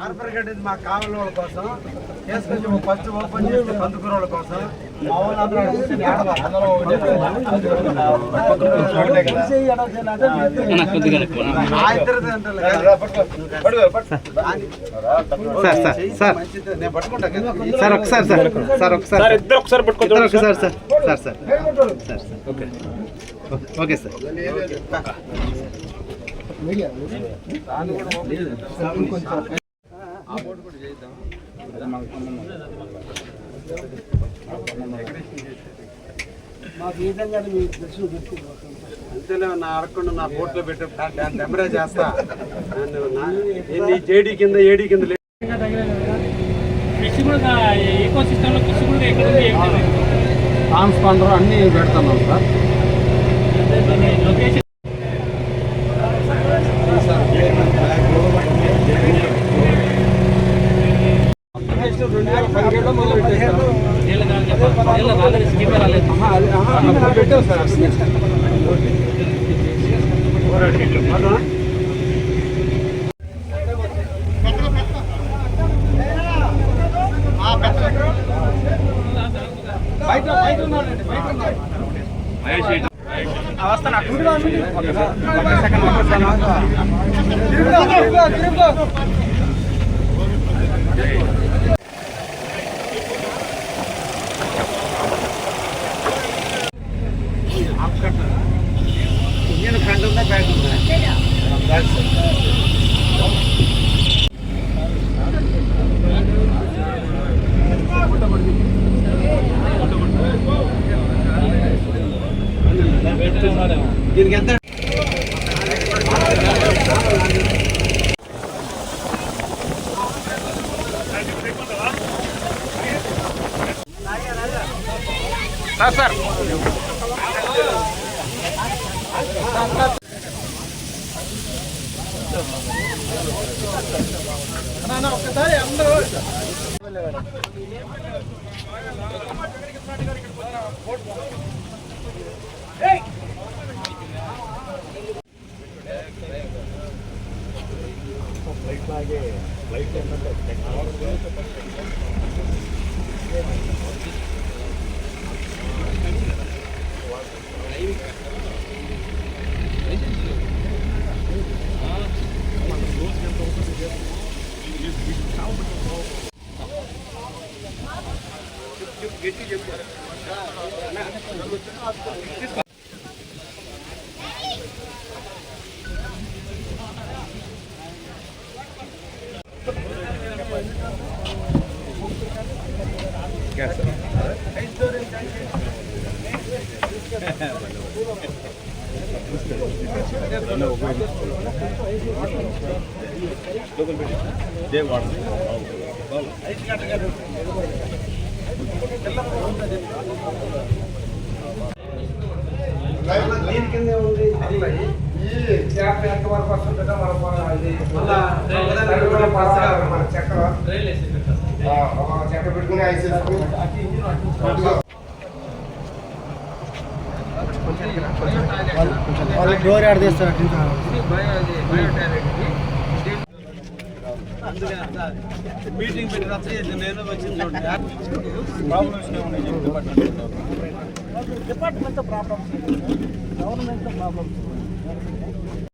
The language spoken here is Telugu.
పేపర్ కట్టేది మా కావాలి వాళ్ళ కోసం. చేసుకొచ్చి ఒక ఫస్ట్ ఓపెన్ చేస్తే కందుకూర వాళ్ళ కోసం. మా. సార్ ఒకసారి సార్. సార్ ఒకసారి. సార్ ఇద్దరు ఒకసారి పట్టుకోండి. ఇద్దరు ఒకసారి sir. Sir sir. Sir sir. Okay. Okay sir. అంతేలే నా అడగకుండా నా బోట్లో పెట్టి డెమరే చేస్తా ఎన్ని జేడీ కింద ఏడీ కింద లే- ఫిష్ కూడా ఈకో సిస్టంలో ఫిష్ కూడా ఎక్కడ ఉంది. ట్రాన్స్పాండర్ అన్ని పెడుతున్నాం సార్ పెట్టాం సార్ అవునా? బయట బయట ఉన్నారండి బయట ఉన్నారు ఇంజన్ దీనికి ఎంత సార్ సార్. ఒక్కసారి అందరూ ಫ್ಲೈಟ್ನಾಗೆ ಫ್ಲೈಟ್ ಏನಂತ Yes, sir. దీని కింద ఉంది ఈ చేప ఎంత వరకు వస్తుందో మన ఇది మళ్ళా ఒకదానికి కూడా పరసగా మన చక్రం చెక్క పెట్టుకుని ఐస్ వాళ్ళు డోర్ యాడ్ చేస్తారు మీటింగ్ పెట్టి రద్దు చేసి నేను వచ్చింది చూడండి డిపార్ట్మెంట్ ప్రాబ్లమ్స్ గవర్నమెంట్ ప్రాబ్లమ్స్